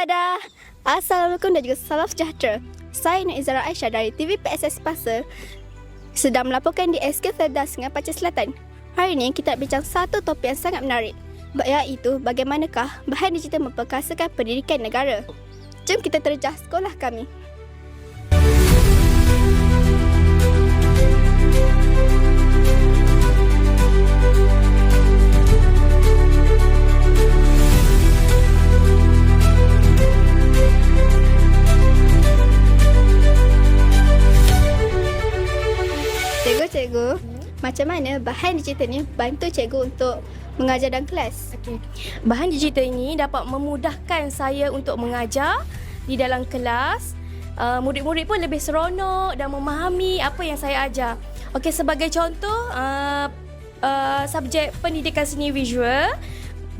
Tada! Assalamualaikum dan juga salam sejahtera. Saya Nur Izara Aisyah dari TV PSS Pasir sedang melaporkan di SK Felda Sungai Pacar Selatan. Hari ini kita nak bincang satu topik yang sangat menarik iaitu bagaimanakah bahan digital memperkasakan pendidikan negara. Jom kita terjah sekolah kami. Cikgu-cikgu, macam mana bahan digital ni bantu cikgu untuk mengajar dalam kelas? Okey. Bahan digital ini dapat memudahkan saya untuk mengajar di dalam kelas. Uh, murid-murid pun lebih seronok dan memahami apa yang saya ajar. Okey, sebagai contoh, uh, uh, subjek pendidikan seni visual,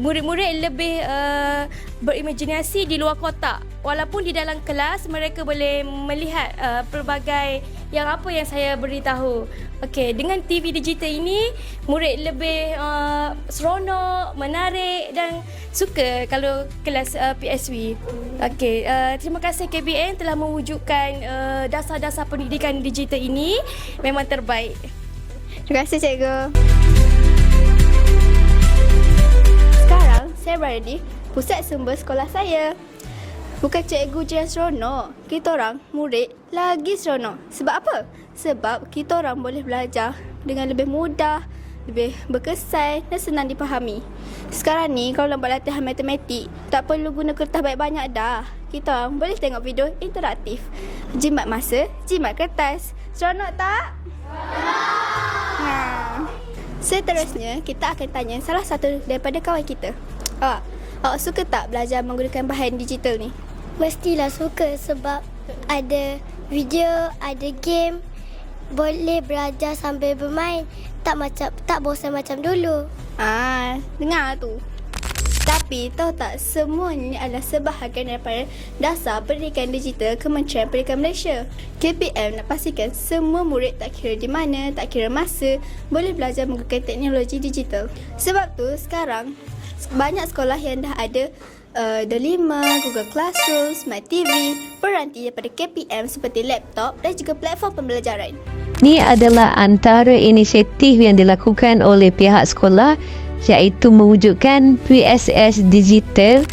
murid-murid lebih uh, berimajinasi di luar kotak. Walaupun di dalam kelas mereka boleh melihat uh, pelbagai yang apa yang saya beritahu. Okey, dengan TV digital ini murid lebih uh, seronok, menarik dan suka kalau kelas uh, PSW. Okey, uh, terima kasih KBN telah mewujudkan uh, dasar-dasar pendidikan digital ini memang terbaik. Terima kasih cikgu. Sekarang saya berada di pusat sumber sekolah saya. Bukan cikgu je yang seronok. Kita orang, murid, lagi seronok. Sebab apa? Sebab kita orang boleh belajar dengan lebih mudah, lebih berkesan dan senang dipahami. Sekarang ni kalau nak buat latihan matematik, tak perlu guna kertas banyak-banyak dah. Kita orang boleh tengok video interaktif. Jimat masa, jimat kertas. Seronok tak? Ha. Seterusnya, kita akan tanya salah satu daripada kawan kita. Awak, awak suka tak belajar menggunakan bahan digital ni? Mestilah suka sebab ada video, ada game. Boleh belajar sambil bermain. Tak macam tak bosan macam dulu. Ah, dengar tu. Tapi tahu tak semuanya adalah sebahagian daripada dasar pendidikan digital Kementerian Pendidikan Malaysia. KPM nak pastikan semua murid tak kira di mana, tak kira masa boleh belajar menggunakan teknologi digital. Sebab tu sekarang banyak sekolah yang dah ada uh, Delima, Google Classroom, Smart TV, peranti daripada KPM seperti laptop dan juga platform pembelajaran. Ini adalah antara inisiatif yang dilakukan oleh pihak sekolah iaitu mewujudkan PSS Digital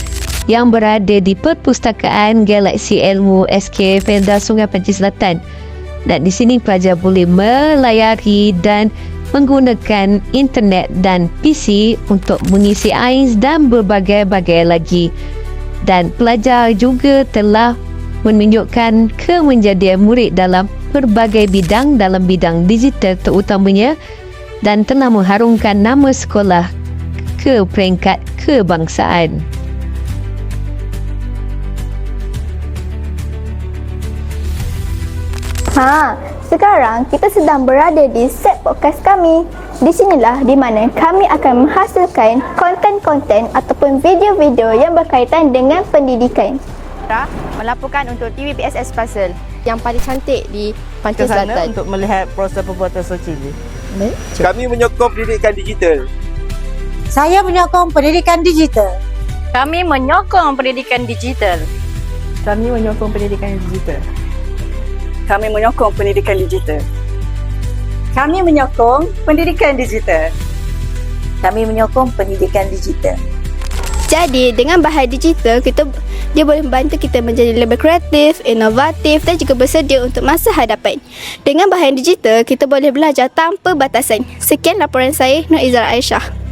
yang berada di Perpustakaan Galaksi Ilmu SK Felda Sungai Panci Selatan. Dan di sini pelajar boleh melayari dan menggunakan internet dan PC untuk mengisi AIS dan berbagai-bagai lagi. Dan pelajar juga telah menunjukkan kemenjadian murid dalam berbagai bidang dalam bidang digital terutamanya dan telah mengharumkan nama sekolah ke peringkat kebangsaan. Ha, sekarang kita sedang berada di set podcast kami. Di sinilah di mana kami akan menghasilkan konten-konten ataupun video-video yang berkaitan dengan pendidikan. melaporkan untuk TV PSS Puzzle yang paling cantik di Pantai sana Selatan. untuk melihat proses pembuatan socially. Kami menyokong pendidikan digital. Saya menyokong pendidikan digital. Kami menyokong pendidikan digital. Kami menyokong pendidikan digital. Kami menyokong pendidikan digital. Kami menyokong pendidikan digital. Kami menyokong pendidikan digital. Jadi dengan bahan digital kita dia boleh membantu kita menjadi lebih kreatif, inovatif dan juga bersedia untuk masa hadapan. Dengan bahan digital kita boleh belajar tanpa batasan. Sekian laporan saya Nur Izara Aisyah.